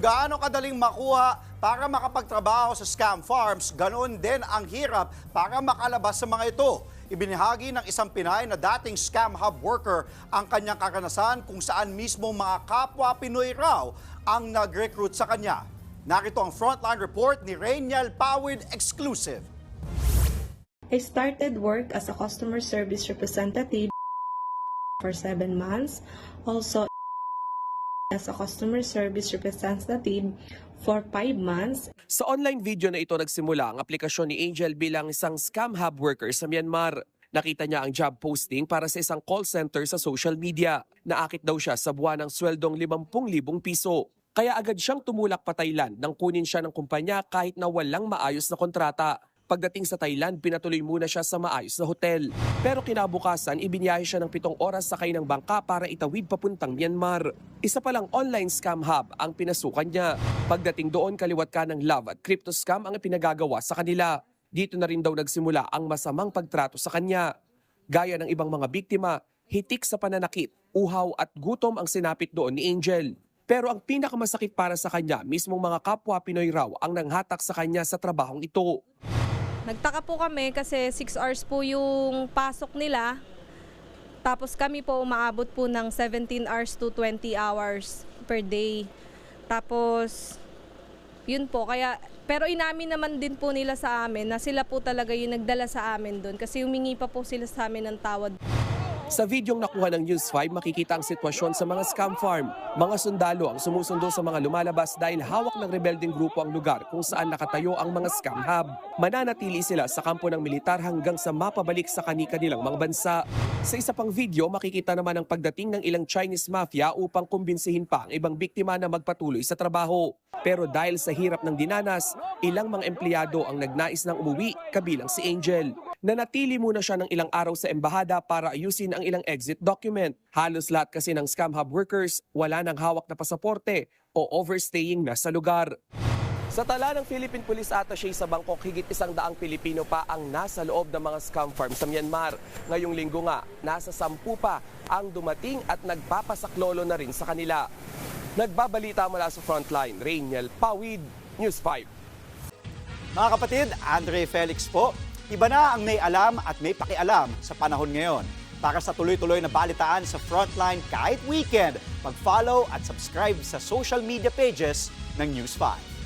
Kung gaano kadaling makuha para makapagtrabaho sa scam farms, ganoon din ang hirap para makalabas sa mga ito. Ibinahagi ng isang Pinay na dating scam hub worker ang kanyang kakanasan kung saan mismo mga kapwa Pinoy raw ang nag-recruit sa kanya. Narito ang frontline report ni Rainiel Pawid Exclusive. I started work as a customer service representative for seven months. Also, as a customer service representative for five months. Sa online video na ito nagsimula ang aplikasyon ni Angel bilang isang scam hub worker sa Myanmar. Nakita niya ang job posting para sa isang call center sa social media. Naakit daw siya sa buwan ng sweldong 50,000 piso. Kaya agad siyang tumulak pa Thailand nang kunin siya ng kumpanya kahit na walang maayos na kontrata. Pagdating sa Thailand, pinatuloy muna siya sa maayos na hotel. Pero kinabukasan, ibinyahe siya ng pitong oras sakay ng bangka para itawid papuntang Myanmar. Isa palang online scam hub ang pinasukan niya. Pagdating doon, kaliwat ka ng love at crypto scam ang pinagagawa sa kanila. Dito na rin daw nagsimula ang masamang pagtrato sa kanya. Gaya ng ibang mga biktima, hitik sa pananakit, uhaw at gutom ang sinapit doon ni Angel. Pero ang pinakamasakit para sa kanya, mismong mga kapwa Pinoy raw ang nanghatak sa kanya sa trabahong ito. Nagtaka po kami kasi 6 hours po yung pasok nila. Tapos kami po umaabot po ng 17 hours to 20 hours per day. Tapos, yun po. Kaya, pero inamin naman din po nila sa amin na sila po talaga yung nagdala sa amin doon. Kasi humingi pa po sila sa amin ng tawad. Sa videong nakuha ng News 5, makikita ang sitwasyon sa mga scam farm. Mga sundalo ang sumusundo sa mga lumalabas dahil hawak ng rebelding grupo ang lugar kung saan nakatayo ang mga scam hub. Mananatili sila sa kampo ng militar hanggang sa mapabalik sa kani-kanilang mga bansa. Sa isa pang video, makikita naman ang pagdating ng ilang Chinese mafia upang kumbinsihin pa ang ibang biktima na magpatuloy sa trabaho. Pero dahil sa hirap ng dinanas, ilang mga empleyado ang nagnais ng umuwi, kabilang si Angel. Nanatili muna siya ng ilang araw sa embahada para ayusin ang ilang exit document. Halos lahat kasi ng scam hub workers wala nang hawak na pasaporte o overstaying na sa lugar. Sa tala ng Philippine Police Attaché sa Bangkok, higit isang daang Pilipino pa ang nasa loob ng mga scam farm sa Myanmar. Ngayong linggo nga, nasa sampu pa ang dumating at nagpapasaklolo na rin sa kanila. Nagbabalita mula sa frontline, Rainiel Pawid, News 5. Mga kapatid, Andre Felix po. Iba na ang may alam at may pakialam sa panahon ngayon. Para sa tuloy-tuloy na balitaan sa Frontline kahit weekend, mag-follow at subscribe sa social media pages ng News 5.